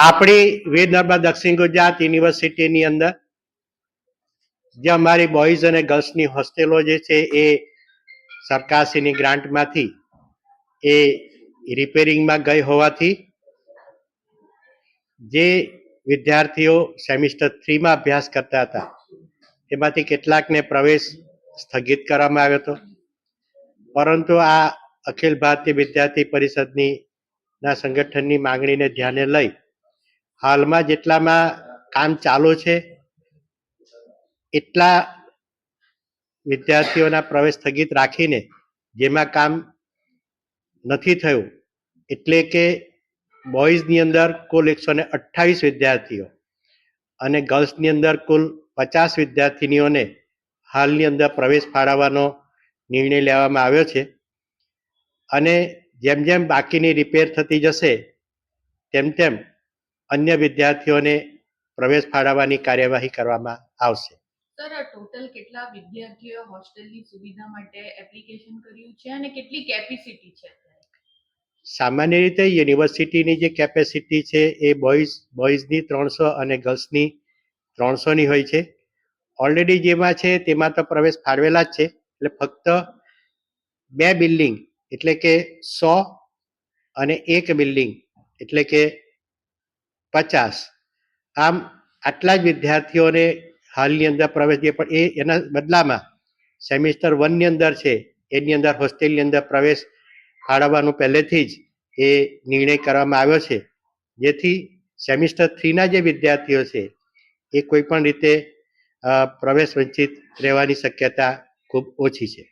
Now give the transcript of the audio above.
આપણી વીર નર્મદા દક્ષિણ ગુજરાત યુનિવર્સિટીની અંદર જે અમારી બોયઝ અને ગર્લ્સની હોસ્ટેલો જે છે એ સરકારશ્રીની ગ્રાન્ટમાંથી એ રિપેરિંગમાં ગઈ હોવાથી જે વિદ્યાર્થીઓ સેમિસ્ટર થ્રીમાં અભ્યાસ કરતા હતા, એમાંથી કેટલાકને પ્રવેશ સ્થગિત કરવામાં આવ્યો હતો. પરંતુ આ અખિલ ભારતીય વિદ્યાર્થી પરિષદની ના સંગઠનની માંગણીને ધ્યાને લઈ હાલમાં જેટલામાં કામ ચાલુ છે, એટલા વિદ્યાર્થીઓના પ્રવેશ સ્થગિત રાખીને જેમાં કામ નથી થયું, એટલે કે બોયઝની અંદર કુલ એકસો ને અઠ્ઠાવીસ વિદ્યાર્થીઓ અને ગર્લ્સની અંદર કુલ પચાસ વિદ્યાર્થીનીઓને હાલની અંદર પ્રવેશ ફાળવવાનો નિર્ણય લેવામાં આવ્યો છે. અને જેમ જેમ બાકીની રિપેર થતી જશે, તેમ તેમ અન્ય વિદ્યાર્થીઓને પ્રવેશ ફાળવવાની કાર્યવાહી કરવામાં આવશે. સર ટોટલ કેટલા વિદ્યાર્થીઓ હોસ્ટેલની સુવિધા માટે એપ્લિકેશન કર્યું છે અને કેટલી કેપેસિટી છે સામાન્ય રીતે યુનિવર્સિટીની જે કેપેસિટી છે એ બોયઝ બોયઝની ત્રણસો અને ગર્લ્સની ત્રણસોની હોય છે. ઓલરેડી જેમાં છે તેમાં તો પ્રવેશ ફાળવેલા જ છે. એટલે ફક્ત બે બિલ્ડિંગ એટલે કે સો અને એક બિલ્ડિંગ એટલે કે પચાસ. આમ આટલા જ વિદ્યાર્થીઓને હાલની અંદર પ્રવેશ દે, પણ એ એના બદલામાં સેમિસ્ટર વનની અંદર છે, એની અંદર હોસ્ટેલની અંદર પ્રવેશ ફાળવવાનો પહેલેથી જ એ નિર્ણય કરવામાં આવ્યો છે. જેથી સેમિસ્ટર થ્રીના જે વિદ્યાર્થીઓ છે, એ કોઈ પણ રીતે પ્રવેશ વંચિત રહેવાની શક્યતા ખૂબ ઓછી છે.